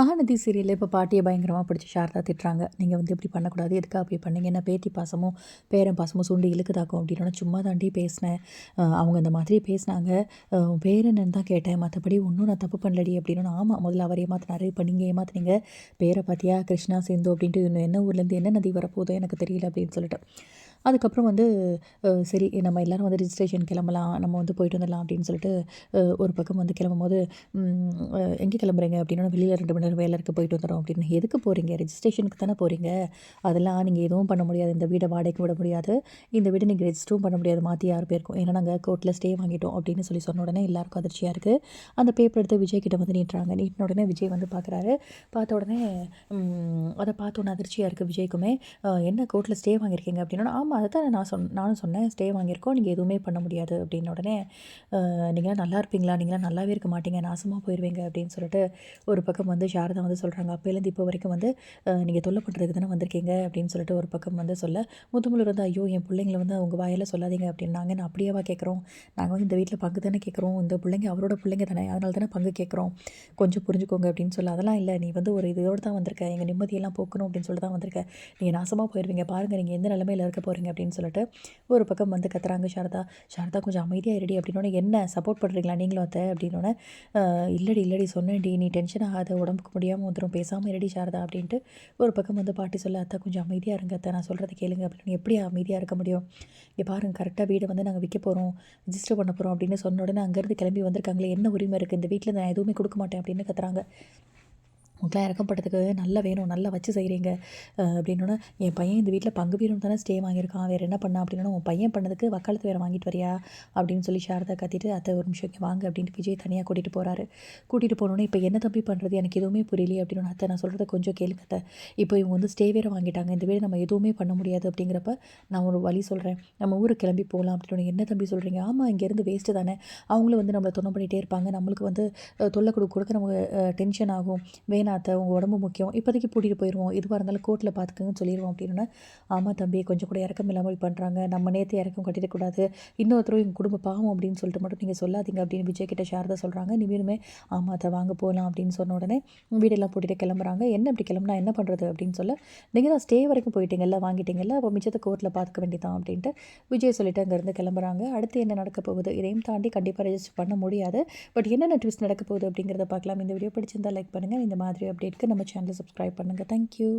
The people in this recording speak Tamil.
மகாநதி சீரியலில் இப்போ பாட்டியை பயங்கரமாக பிடிச்சி ஷாரதா திட்டுறாங்க. நீங்கள் வந்து இப்படி பண்ணக்கூடாது. எதுக்காக அப்படி பண்ணீங்க? என்ன பேத்தி பாசமும் பேரன் பாசமும் சுண்டி இழுக்குதாக்கும்? அப்படின்னு சும்மா தாண்டி பேசினேன். அவங்க அந்த மாதிரி பேசினாங்க. பேரன்னு தான் கேட்டேன். மற்றபடி ஒன்றும் நான் தப்பு பண்ணலடி அப்படின்னு ஆமாம் முதல்ல அவர் ஏமாத்தினாரு. இப்போ நீங்கள் ஏமாத்துனீங்க. பேரை பார்த்தியா கிருஷ்ணா சிந்து அப்படின்ட்டு இன்னும் என்ன ஊர்லேருந்து என்ன நதி வரப்போதோ எனக்கு தெரியல அப்படின்னு சொல்லிட்டு. அதுக்கப்புறம் வந்து சரி நம்ம எல்லோரும் வந்து ரிஜிஸ்ட்ரேஷன் கிளம்பலாம் நம்ம வந்து போயிட்டு வந்துடலாம் அப்படின்னு சொல்லிட்டு ஒரு பக்கம் வந்து கிளம்பும்போது எங்கே கிளம்புறீங்க? அப்படின்னா வெளியில் ரெண்டு மணி நேரம் வேலை இருக்க போயிட்டு வந்துடும் அப்படின்னு. எதுக்கு போகிறீங்க ரிஜிஸ்ட்ரேஷனுக்கு தானே போகிறீங்க அதெல்லாம் நீங்கள் எதுவும் பண்ண முடியாது. இந்த வீடை வாடகைக்கு விட முடியாது. இந்த வீடை நீங்கள் ரெஜிஸ்டரும் பண்ண முடியாது. மாற்றி யார் பேருக்கும் ஏன்னா நாங்கள் கோர்ட்டில் ஸ்டே வாங்கிட்டோம் அப்படின்னு சொல்லி சொன்ன உடனே எல்லாருக்கும் அதிர்ச்சியாக இருக்குது அந்த பேப்பர் எடுத்து விஜய் கிட்ட வந்து நீட்டுறாங்க. நீட்டின உடனே விஜய் வந்து பார்க்குறாரு பார்த்த உடனே அதை பார்த்த உடனே அதிர்ச்சியாக இருக்குது விஜய்க்குமே. என்ன கோர்ட்டில் ஸ்டே வாங்கியிருக்கீங்க? அப்படின்னா. ஆமாம் அதை தான் நான் சொன் நானும் சொன்னேன் ஸ்டே வாங்கியிருக்கோம் நீங்கள் எதுவுமே பண்ண முடியாது அப்படின்ன உடனே நீங்களாம் நல்லா இருப்பீங்களா? நீங்களாம் நல்லாவே இருக்க மாட்டீங்க நாசமாக போயிடுவீங்க அப்படின்னு சொல்லிட்டு ஒரு பக்கம் வந்து சாரதா வந்து சொல்கிறாங்க அப்போலேருந்து இப்போ வரைக்கும் வந்து நீங்கள் தொல்லை பண்ணுறதுக்கு தானே வந்திருக்கீங்க அப்படின்னு சொல்லிட்டு ஒரு பக்கம் வந்து சொல்ல முத்துமுலர் வந்து ஐயோ என் பிள்ளைங்களை வந்து அவங்க வாயில் சொல்லாதீங்க அப்படின்னாங்க. நான் அப்படியேவா கேட்குறோம். நாங்கள் வந்து இந்த வீட்டில் பங்கு தானே கேட்குறோம். இந்த பிள்ளைங்க அவரோட பிள்ளைங்க தானே அதனால தானே பங்கு கேட்குறோம். கொஞ்சம் புரிஞ்சுக்கோங்க அப்படின்னு சொல்ல அதெல்லாம் இல்லை நீ வந்து ஒரு இதோடு தான் வந்திருக்க எங்கள் நிம்மதியெல்லாம் போக்கணும் அப்படின்னு சொல்லிட்டு தான் வந்திருக்க. நீங்கள் நாசமாக போயிடுவீங்க பாருங்கள் நீங்கள் எந்த நிலமையில் இருக்க போகிறீங்க அப்படின்னு சொல்லிட்டு ஒரு பக்கம் வந்து கத்துறாங்க சாரதா சாரதா கொஞ்சம் அமைதியாக ரெடி அப்படின்னோடனே என்ன சப்போர்ட் பண்ணுறீங்களா நீங்களும் அத்தை? அப்படின்னோடனே இல்லடி இல்லடி சொன்னேன்டி நீ டென்ஷன் ஆகாத உடம்புக்கு முடியாமல் வந்துடும் பேசாமல் ரெடி சாரதா அப்படின்ட்டு ஒரு பக்கம் வந்து பாட்டி சொல்ல அத்தை கொஞ்சம் அமைதியாக இருங்க அத்தை நான் சொல்கிறத கேளுங்க அப்படின்னு எப்படி அமைதியாக இருக்க முடியும்? இங்கே பாருங்கள் கரெக்டாக வீடை வந்து நாங்கள் விற்க போகிறோம் ரிஜிஸ்டர் பண்ண போகிறோம் அப்படின்னு சொன்ன உடனே அங்கேருந்து கிளம்பி வந்திருக்காங்களே என்ன உரிமை இருக்குது இந்த வீட்டில் நான் எதுவுமே கொடுக்க மாட்டேன் அப்படின்னு கத்துறாங்க. உங்களாம் இறக்கப்பட்டதுக்கு நல்லா வேணும் நல்லா வச்சு செய்கிறீங்க அப்படின்னோடனே என் பையன் இந்த வீட்டில் பங்கு வீரம் தானே ஸ்டே வாங்கியிருக்கான் வேறு என்ன பண்ணா அப்படின்னா உன் பையன் பண்ணதுக்கு வக்காலத்து வேறு வாங்கிட்டு வரியா அப்படின்னு சொல்லி சாரதா கத்திட்டு அத்தை ஒரு நிமிஷம் இங்கே வாங்க அப்படின்ட்டு விஜய் தனியாக கூட்டிகிட்டு போகிறாரு கூட்டிகிட்டு போனோன்னே இப்போ என்ன தம்பி பண்ணுறது எனக்கு எதுவுமே புரியலையே அப்படின்னு அத்தை நான் சொல்கிறத கொஞ்சம் கேளுங்க அத்தை. இப்போ இவங்க வந்து ஸ்டே வேறு வாங்கிட்டாங்க இந்த வீடு நம்ம எதுவுமே பண்ண முடியாது அப்படிங்கிறப்ப நான் ஒரு வழி சொல்கிறேன் நம்ம ஊருக்கு கிளம்பி போகலாம் அப்படின்னு என்ன தம்பி சொல்கிறீங்க ஆமாம் இங்கேருந்து வேஸ்ட்டு தானே. அவங்களும் வந்து நம்மளை தொண்டை பண்ணிகிட்டே இருப்பாங்க. நம்மளுக்கு வந்து தொல்லை கொடுக்க கொடுக்க நமக்கு டென்ஷன் ஆகும். வேணாம் அத்தை உங்கள் உடம்பு முக்கியம். இப்போதைக்கு கூட்டிகிட்டு போயிடுவோம் எதுவாக இருந்தாலும் கோர்ட்டில் பார்த்துக்கங்கன்னு சொல்லிடுவோம் அப்படின்னா ஆமாம் தம்பி கொஞ்சம் கூட இறக்கம் இல்லாமல் பண்ணுறாங்க நம்ம நேற்று இறக்கம் கட்டிடக்கூடாது. இன்னொருத்தரும் எங்கள் குடும்ப பாவம் அப்படின்னு சொல்லிட்டு மட்டும் நீங்கள் சொல்லாதீங்க அப்படின்னு விஜய் கிட்ட ஷாரதா சொல்கிறாங்க நிவினுமே ஆமாம் அதை வாங்க போகலாம் அப்படின்னு சொன்ன உடனே வீடெல்லாம் போட்டுட்டு கிளம்புறாங்க. என்ன இப்படி கிளம்புனா என்ன பண்ணுறது அப்படின்னு சொல்ல நீங்கள் தான் ஸ்டே வரைக்கும் போயிட்டீங்கல்ல வாங்கிட்டீங்கல்ல அப்போ மிச்சத்தை கோர்ட்டில் பார்த்துக்க வேண்டியதான் அப்படின்ட்டு விஜய் சொல்லிட்டு அங்கேருந்து கிளம்புறாங்க. அடுத்து என்ன நடக்க போகுது? இதையும் தாண்டி கண்டிப்பாக ரெஜிஸ்டர் பண்ண முடியாது. பட் என்னென்ன ட்விஸ்ட் நடக்க போகுது அப்படிங்கிறத பார்க்கலாம். இந்த வீடியோ பிடிச்சிருந்தால் லைக் பண்ணுங்கள் இந்த மாதிரி அப்டேட் நம்ம சேனலை சப்ஸ்கிரைப் பண்ணுங்கள் தேங்க்யூ